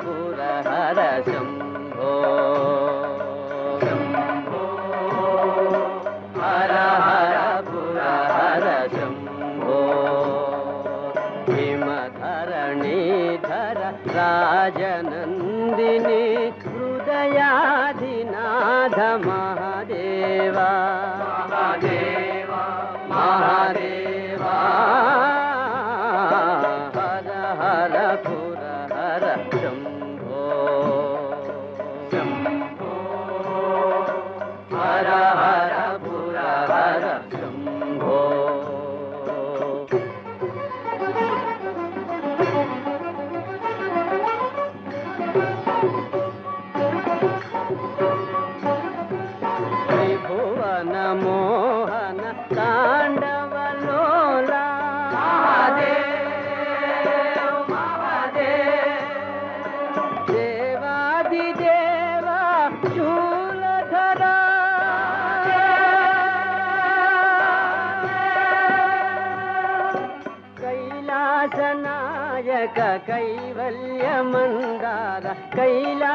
त्रिपुरहर शम्भो हर हर पुरहर शम्भो भीमधरणीधर राजनन्दिनी हृदयाधिनाथ महादेवा महादेवा महादेव హర శంభో శంభో. హర హర పుర హర శంభో. త్రిభువన మోహన తాండవలోలా కైలాసనాయక కైవల్య మందార కైలాసనాయక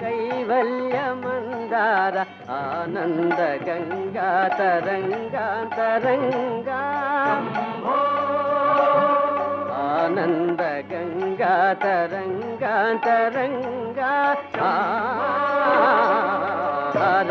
కైవల్య మందార ఆనంద గంగా తరంగా తరంగా ఆనంద గంగా తరంగా తరంగా ఆ, హర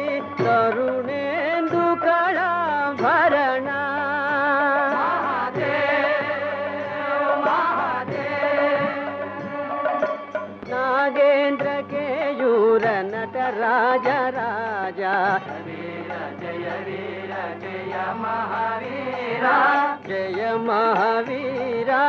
నట రాజ రాజా. జయ వీర జయ మహావీరా జయ మహావీరా.